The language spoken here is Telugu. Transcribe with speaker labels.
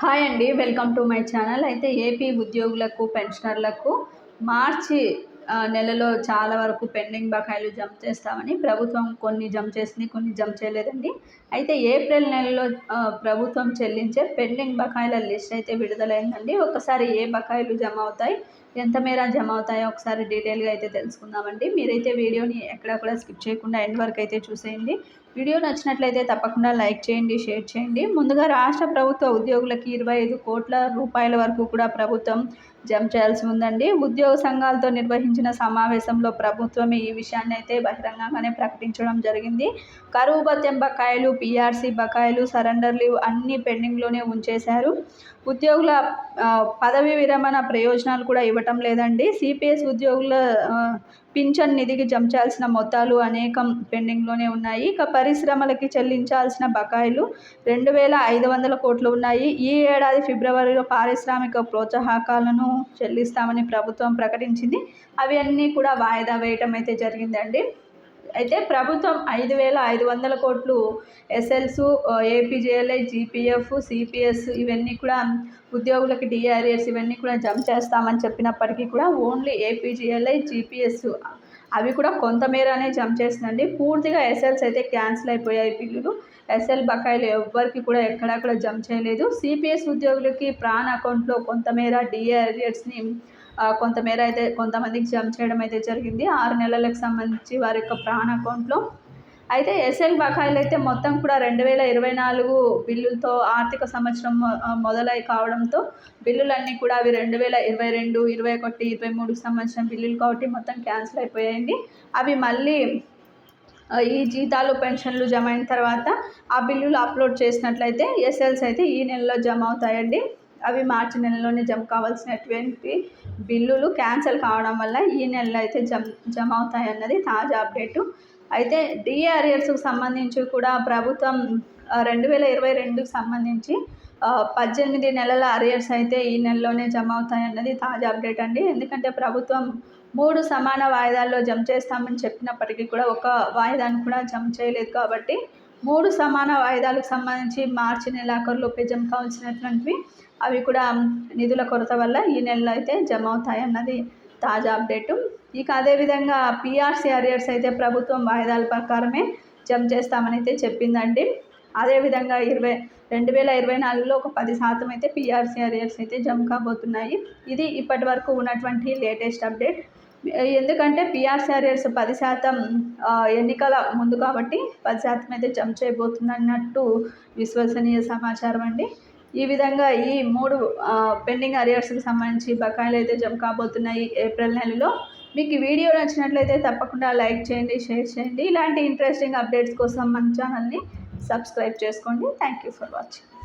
Speaker 1: హాయ్ అండి వెల్కమ్ టు మై ఛానల్. అయితే ఏపీ ఉద్యోగులకు పెన్షనర్లకు మార్చి నెలలో చాలా వరకు పెండింగ్ బకాయిలు జమ చేస్తామని ప్రభుత్వం కొన్ని జమ చేసింది కొన్ని జమ చేయలేదండి. అయితే ఏప్రిల్ నెలలో ప్రభుత్వం చెల్లించే పెండింగ్ బకాయిల లిస్ట్ అయితే విడుదలైందండి. ఒకసారి ఏ బకాయిలు జమ అవుతాయి ఎంత మేర జమ అవుతాయో ఒకసారి డీటెయిల్గా అయితే తెలుసుకుందామండి. మీరైతే వీడియోని ఎక్కడ కూడా స్కిప్ చేయకుండా ఎండ్ వరకు అయితే చూసేయండి. వీడియో నచ్చినట్లయితే తప్పకుండా లైక్ చేయండి షేర్ చేయండి. ముందుగా రాష్ట్ర ప్రభుత్వ ఉద్యోగులకి ఇరవై ఐదు కోట్ల రూపాయల వరకు కూడా ప్రభుత్వం జమ చేయాల్సి ఉందండి. ఉద్యోగ సంఘాలతో నిర్వహించిన సమావేశంలో ప్రభుత్వమే ఈ విషయాన్ని అయితే బహిరంగంగానే ప్రకటించడం జరిగింది. కరువు భత్యం బకాయిలు పీఆర్సీ బకాయిలు సరెండర్ లీవ్ అన్నీ పెండింగ్లోనే ఉంచేశారు. ఉద్యోగుల పదవి విరమణ ప్రయోజనాలు కూడా ఇవ్వటం లేదండి. సిపిఎస్ ఉద్యోగుల పింఛన్ నిధికి జమ చేయాల్సిన మొత్తాలు అనేకం పెండింగ్లోనే ఉన్నాయి. ఇక పరిశ్రమలకి చెల్లించాల్సిన బకాయిలు రెండు వేల ఐదు వందల కోట్లు ఉన్నాయి. ఈ ఏడాది ఫిబ్రవరిలో పారిశ్రామిక ప్రోత్సాహకాలను చెల్లిస్తామని ప్రభుత్వం ప్రకటించింది. అవి అన్నీ కూడా వాయిదా వేయటం అయితే జరిగిందండి. అయితే ప్రభుత్వం ఐదు వేల ఐదు వందల కోట్లు ఎస్ఎల్స్ ఏపీజేఎల్ఐ జీపీఎఫ్ సిపిఎస్ ఇవన్నీ కూడా ఉద్యోగులకి డిఆర్ఎస్ ఇవన్నీ కూడా జమ చేస్తామని చెప్పినప్పటికీ కూడా ఓన్లీ ఏపీజీఎల్ఐ జీపీఎస్ అవి కూడా కొంతమేరనే జంప్ చేసిందండి పూర్తిగా ఎస్ఎల్స్ అయితే క్యాన్సిల్ అయిపోయాయి బిల్లులు ఎస్ఎల్ బకాయిలు ఎవ్వరికి కూడా ఎక్కడా జంప్ చేయలేదు. సిపిఎస్ ఉద్యోగులకి ప్రాణ్ అకౌంట్లో కొంతమేర డిఆర్ఎస్ని కొంతమేర అయితే కొంతమందికి జంప్ చేయడం అయితే జరిగింది. ఆరు నెలలకు సంబంధించి వారి యొక్క ప్రాణ్ అకౌంట్లో అయితే ఎస్ఎల్ బకాయిలు అయితే మొత్తం కూడా రెండు వేల ఇరవై నాలుగు బిల్లులతో ఆర్థిక సంవత్సరం మొదలై కావడంతో బిల్లులన్నీ కూడా అవి రెండు వేల ఇరవై రెండు ఇరవై ఒకటి ఇరవై మూడు సంవత్సరం బిల్లులు కాబట్టి మొత్తం క్యాన్సిల్ అయిపోయాయండి. అవి మళ్ళీ ఈ జీతాలు పెన్షన్లు జమ అయిన తర్వాత ఆ బిల్లులు అప్లోడ్ చేసినట్లయితే ఎస్ఎల్స్ అయితే ఈ నెలలో జమ అవుతాయండి. అవి మార్చి నెలలోనే జమ కావాల్సినటువంటి బిల్లులు క్యాన్సిల్ కావడం వల్ల ఈ నెలలో అయితే జమ జమ అవుతాయి అన్నది తాజా అప్డేటు. అయితే డిఆర్ఎస్కు సంబంధించి కూడా ప్రభుత్వం రెండు వేల ఇరవై రెండుకు సంబంధించి పద్దెనిమిది నెలల అరియర్స్ అయితే ఈ నెలలోనే జమ అవుతాయి అన్నది తాజా అప్డేట్ అండి. ఎందుకంటే ప్రభుత్వం మూడు సమాన వాయిదాల్లో జమ చేస్తామని చెప్పినప్పటికీ కూడా ఒక వాయిదాను కూడా జమ చేయలేదు కాబట్టి మూడు సమాన వాయిదాలకు సంబంధించి మార్చి నెలాఖరులోపే జమ కావాల్సినటువంటివి అవి కూడా నిధుల కొరత వల్ల ఈ నెలలో అయితే జమ అవుతాయి అన్నది తాజా అప్డేటు. ఇక అదేవిధంగా పీఆర్సీ అరియర్స్ అయితే ప్రభుత్వం వాయిదాల ప్రకారమే జమ చేస్తామని అయితే చెప్పిందండి అదేవిధంగా ఇరవై రెండు వేల ఇరవై నాలుగులో ఒక పది శాతం అయితే పీఆర్సీ అరియర్స్ అయితే జమ కాబోతున్నాయి. ఇది ఇప్పటి వరకు ఉన్నటువంటి లేటెస్ట్ అప్డేట్. ఎందుకంటే పీఆర్సీ అరియర్స్ పది శాతం ఎన్నికల ముందు కాబట్టి పది శాతం అయితే జమ చేయబోతుంది అన్నట్టు విశ్వసనీయ సమాచారం అండి. ఈ విధంగా ఈ మూడు పెండింగ్ అరియర్స్కి సంబంధించి బకాయిలు అయితే జమ కాబోతున్నాయి ఏప్రిల్ నెలలో. మీకు ఈ వీడియో నచ్చినట్లయితే తప్పకుండా లైక్ చేయండి షేర్ చేయండి. ఇలాంటి ఇంట్రెస్టింగ్ అప్డేట్స్ కోసం మన ఛానల్ని సబ్స్క్రైబ్ చేసుకోండి. Thank you for watching